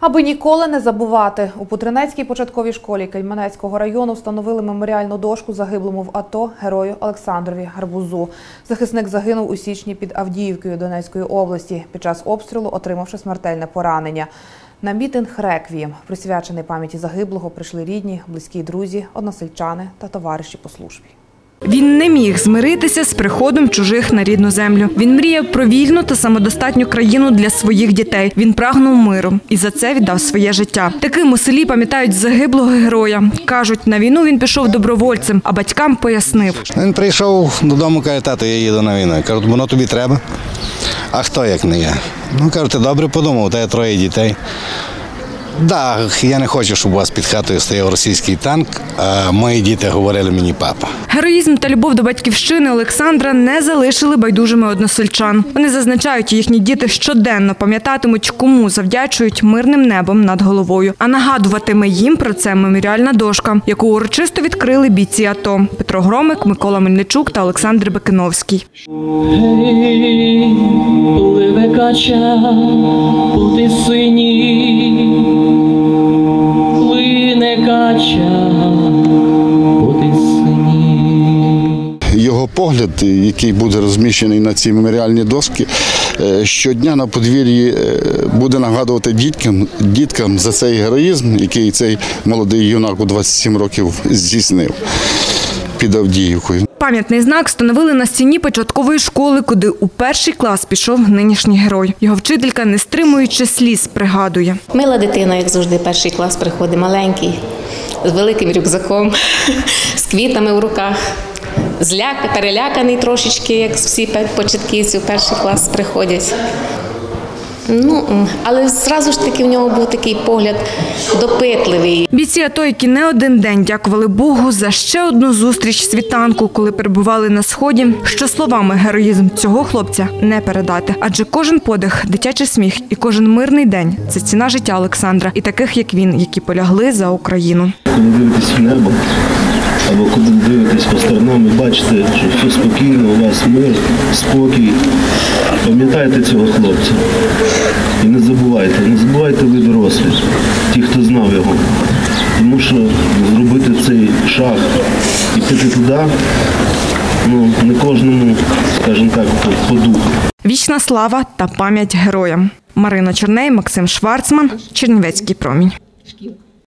Аби ніколи не забувати, у Путринецькій початковій школі Кельменецького району встановили меморіальну дошку загиблому в АТО герою Олександрові Гарбузу. Захисник загинув у січні під Авдіївкою Донецької області під час обстрілу, отримавши смертельне поранення. На мітинг реквієм, присвячений пам'яті загиблого, прийшли рідні, близькі друзі, односельчани та товариші по службі. Він не міг змиритися з приходом чужих на рідну землю. Він мріяв про вільну та самодостатню країну для своїх дітей. Він прагнув миру і за це віддав своє життя. Таким у селі пам'ятають загиблого героя. кажуть, на війну він пішов добровольцем, а батькам пояснив. Він прийшов додому, каже, тато, я їду на війну. Я кажу, воно тобі треба. А хто як не я? Ну, кажу, ти добре подумав, у тебе троє дітей. Так, я не хочу, щоб у вас під хатою стояв російський танк, а мої діти говорили мені папа. Героїзм та любов до батьківщини Олександра не залишили байдужими односельчан. Вони зазначають, їхні діти щоденно пам'ятатимуть, кому завдячують мирним небом над головою. А нагадуватиме їм про це меморіальна дошка, яку урочисто відкрили бійці АТО Петро Громик, Микола Мельничук та Олександр Бекиновський. Гей, пливе кача по Його погляд, який буде розміщений на цій меморіальній дошці, е, щодня на подвір'ї е, буде нагадувати діткам, діткам за цей героїзм, який цей молодий юнак у 27 років здійснив під Авдіївкою. Пам'ятний знак встановили на стіні початкової школи, куди у перший клас пішов нинішній герой. Його вчителька, не стримуючи сліз, пригадує. Мила дитина, як завжди, перший клас приходить, маленький, з великим рюкзаком, з квітами в руках. Зляк, переляканий трошечки, як всі початківці в перший клас приходять. Ну, але зразу ж таки в нього був такий погляд допитливий. Бійці АТО, які не один день дякували Богу за ще одну зустріч світанку, коли перебували на сході. Що словами героїзм цього хлопця не передати, адже кожен подих, дитячий сміх і кожен мирний день це ціна життя Олександра і таких, як він, які полягли за Україну. Коли дивитесь небо, або коли дивитесь по сторонам і бачите, що все спокійно, у вас мир, спокій. Пам'ятайте цього хлопця. І не забувайте, не забувайте ви дорослі, ті, хто знав його. Тому що зробити цей шаг і піти туди, ну, не кожному, скажімо так, по, духу. Вічна слава та пам'ять героям. Марина Черней, Максим Шварцман, Чернівецький промінь.